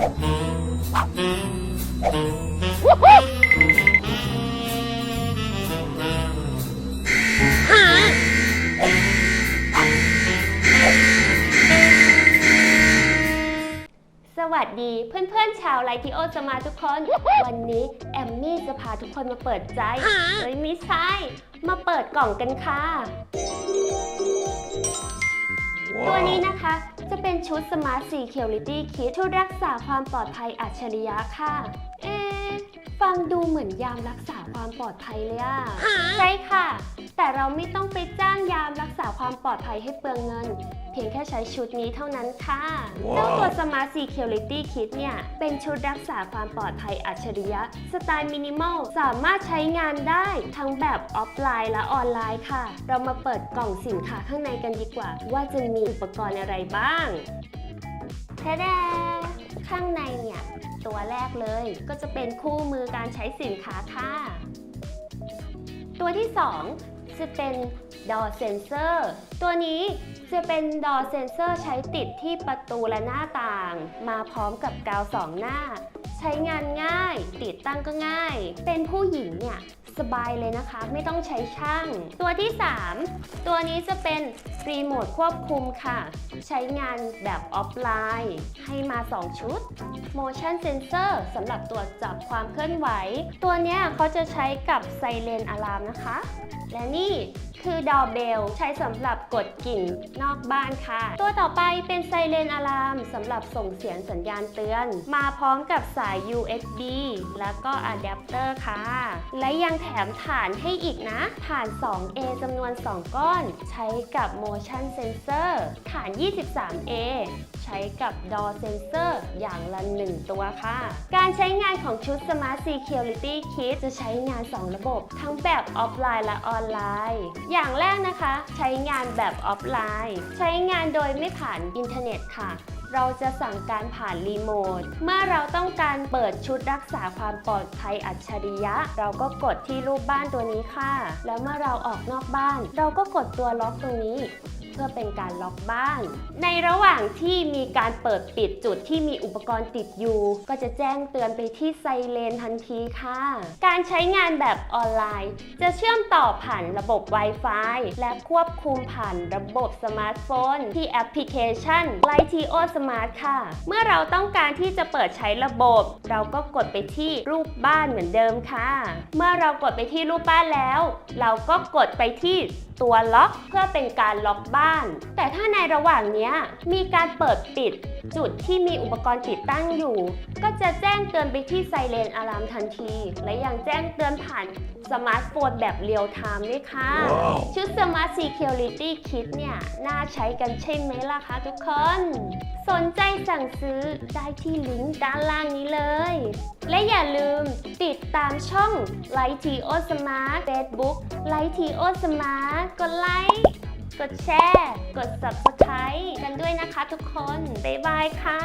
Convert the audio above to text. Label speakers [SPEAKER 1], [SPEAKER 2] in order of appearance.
[SPEAKER 1] สวัสดีเพื่อนๆ ชาวไลทิโอจะมาทุกคน วันนี้แอมมี่จะพาทุกคนมาเปิดใจเฮ้ยไม่ใช่ มาเปิดกล่องกันค่ะ ตัวนี้นะคะ จะเป็นชุด Smart Security Kit ชุดรักษาความปลอดภัยอัจฉริยะค่ะ เอ๊ะฟังดูเหมือนยามรักษาความปลอดภัยเลยอะใช่ค่ะ แต่เราไม่ต้องไปจ้างยามรักษาความปลอดภัยให้เปลืองเงิน เพียงแค่ใช้ชุดนี้เท่านั้นค่ะเจ้าตัว Smart Security Kit เนี่ย เป็นชุดรักษาความปลอดภัยอัจฉริยะ สไตล์มินิมอล สามารถใช้งานได้ทั้งแบบออฟไลน์และออนไลน์ค่ะ เรามาเปิดกล่องสินค้าข้างในกันดีกว่า ว่าจะมีอุปกรณ์อะไรบ้างแท้ๆข้างในเนี่ย ตัวแรกเลยก็จะเป็นคู่มือการใช้สินค้าค่ะ ตัวที่ 2 จะเป็น Door Sensor ตัวนี้จะเป็น Door Sensor ใช้ติดที่ประตูและหน้าต่าง มาพร้อมกับกาวสองหน้า ใช้งานง่าย ติดตั้งก็ง่าย เป็นผู้หญิงเนี่ย สบายเลยนะคะ ไม่ต้องใช้ช่าง ตัวที่ 3 ตัวนี้จะเป็นรีโมทควบคุมค่ะ ใช้งานแบบออฟไลน์ ให้มา 2 ชุด motion sensor สำหรับตรวจจับความเคลื่อนไหว ตัวนี้เขาจะใช้กับไซเรนอะลามนะคะ และนี่คือดอเบลใช้สำหรับกดกิ่งนอกบ้านค่ะ ตัวต่อไปเป็นไซเรนอะลามสำหรับส่งเสียงสัญญาณเตือน มาพร้อมกับสาย USB แล้วก็อะแดปเตอร์ค่ะ และยังแถมฐานให้อีกนะฐาน 2A จำนวน 2 ก้อน ใช้กับ motion sensor ฐาน 23A ใช้กับ door sensor อย่างละ 1 ตัวค่ะ การใช้งานของชุด Smart Security Kit จะใช้งาน 2 ระบบ ทั้งแบบออฟไลน์และออนไลน์ อย่างแรกนะคะ ใช้งานแบบออฟไลน์ ใช้งานโดยไม่ผ่านอินเทอร์เน็ตค่ะ เราจะสั่งการผ่านรีโมท เมื่อเราต้องการเปิดชุดรักษาความปลอดภัยอัจฉริยะ เราก็กดที่รูปบ้านตัวนี้ค่ะ แล้วเมื่อเราออกนอกบ้าน เราก็กดตัวล็อกตรงนี้ พื่อเป็นการล็อกบ้าน ในระหว่างที่มีการเปิดปิดจุดที่มีอุปกรณ์ติดอยู่ ก็จะแจ้งเตือนไปที่ไซเรนทันทีค่ะ การใช้งานแบบออนไลน์ จะเชื่อมต่อผ่านระบบ Wi-Fi และควบคุมผ่านระบบสมาร์ทโฟน ที่แอปพลิเคชัน Lightio Smart ค่ะ เมื่อเราต้องการที่จะเปิดใช้ระบบ เราก็กดไปที่รูปบ้านเหมือนเดิมค่ะ เมื่อเรากดไปที่รูปบ้านแล้ว เราก็กดไปที่ ตัวล็อกเพื่อเป็นการล็อกบ้าน แต่ถ้าในระหว่างนี้มีการเปิดปิดจุดที่มีอุปกรณ์ติดตั้งอยู่ ก็จะแจ้งเตือนไปที่ไซเรนอะลามทันที และยังแจ้งเตือนผ่านสมาร์ทโฟนแบบเรียลไทม์ด้วยค่ะชุด Smart Security Kit เนี่ย น่าใช้กันใช่ไหมล่ะคะทุกคน สนใจสั่งซื้อได้ที่ลิงก์ด้านล่างนี้เลย และอย่าลืมติดตามช่อง Lightio Smart Facebook Lightio Smart กดไลค์ กดแชร์ กด Subscribe กันด้วยนะคะทุกคน บ๊ายบายค่ะ